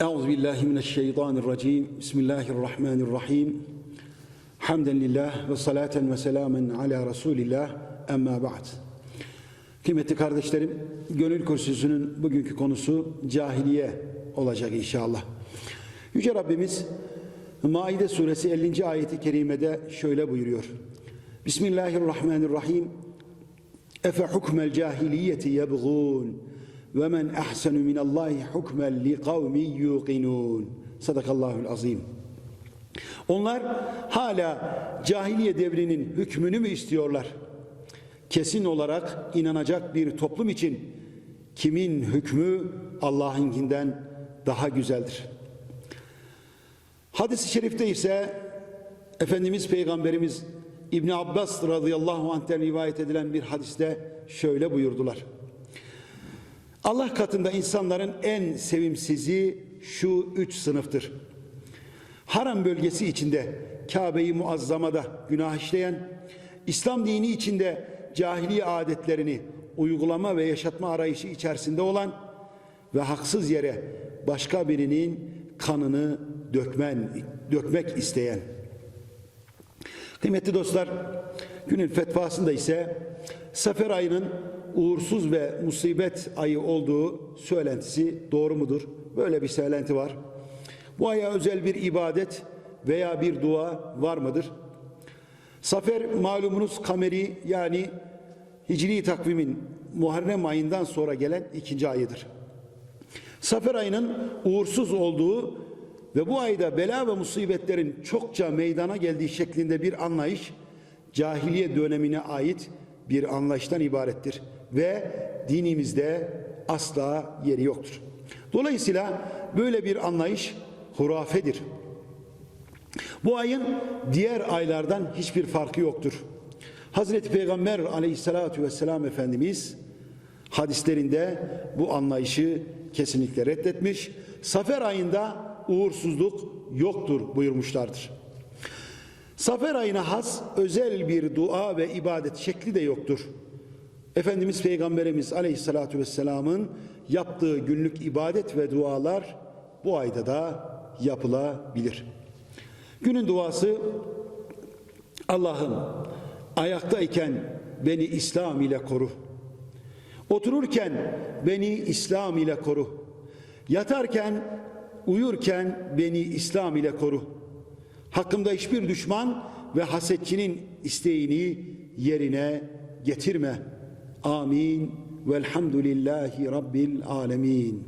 billahi mineşşeytanirracim. Bismillahirrahmanirrahim. Hamden lillah ve salaten ve selamen ala Resulillah. Emma ba'd. Kıymetli kardeşlerim, Gönül Kürsüsü'nün bugünkü konusu cahiliye olacak inşallah. Yüce Rabbimiz Maide suresi 50. ayeti kerimede şöyle buyuruyor. Bismillahirrahmanirrahim. Efe hukmel cahiliyeti yebğûn ve men ahsenu minallahi hukmen li kavmi yuqinun. Sadakallahul azim. Onlar hala cahiliye devrinin hükmünü mü istiyorlar? Kesin olarak inanacak bir toplum için kimin hükmü Allah'ınkinden daha güzeldir. Hadis-i şerifte ise Efendimiz Peygamberimiz İbni Abbas radıyallahu anh'ten rivayet edilen bir hadiste şöyle buyurdular. Allah katında insanların en sevimsizi şu üç sınıftır. Haram bölgesi içinde Kabe-i Muazzama'da günah işleyen, İslam dini içinde cahiliye adetlerini uygulama ve yaşatma arayışı içerisinde olan ve haksız yere başka birinin kanını dökmen, dökmek isteyen. Kıymetli dostlar, günün fetvasında ise Sefer ayının uğursuz ve musibet ayı olduğu söylentisi doğru mudur? Böyle bir söylenti var. Bu aya özel bir ibadet veya bir dua var mıdır? Safer malumunuz kameri yani hicri takvimin Muharrem ayından sonra gelen ikinci ayıdır. Safer ayının uğursuz olduğu ve bu ayda bela ve musibetlerin çokça meydana geldiği şeklinde bir anlayış cahiliye dönemine ait bir anlayıştan ibarettir ve dinimizde asla yeri yoktur. Dolayısıyla böyle bir anlayış hurafedir. Bu ayın diğer aylardan hiçbir farkı yoktur. Hazreti Peygamber aleyhissalatu vesselam Efendimiz hadislerinde bu anlayışı kesinlikle reddetmiş. Safer ayında uğursuzluk yoktur buyurmuşlardır. Safer ayına has özel bir dua ve ibadet şekli de yoktur. Efendimiz Peygamberimiz Aleyhisselatü Vesselam'ın yaptığı günlük ibadet ve dualar bu ayda da yapılabilir. Günün duası Allah'ım ayaktayken beni İslam ile koru. Otururken beni İslam ile koru. Yatarken, uyurken beni İslam ile koru. Hakkımda hiçbir düşman ve hasetçinin isteğini yerine getirme. Amin. Velhamdülillahi Rabbil alemin.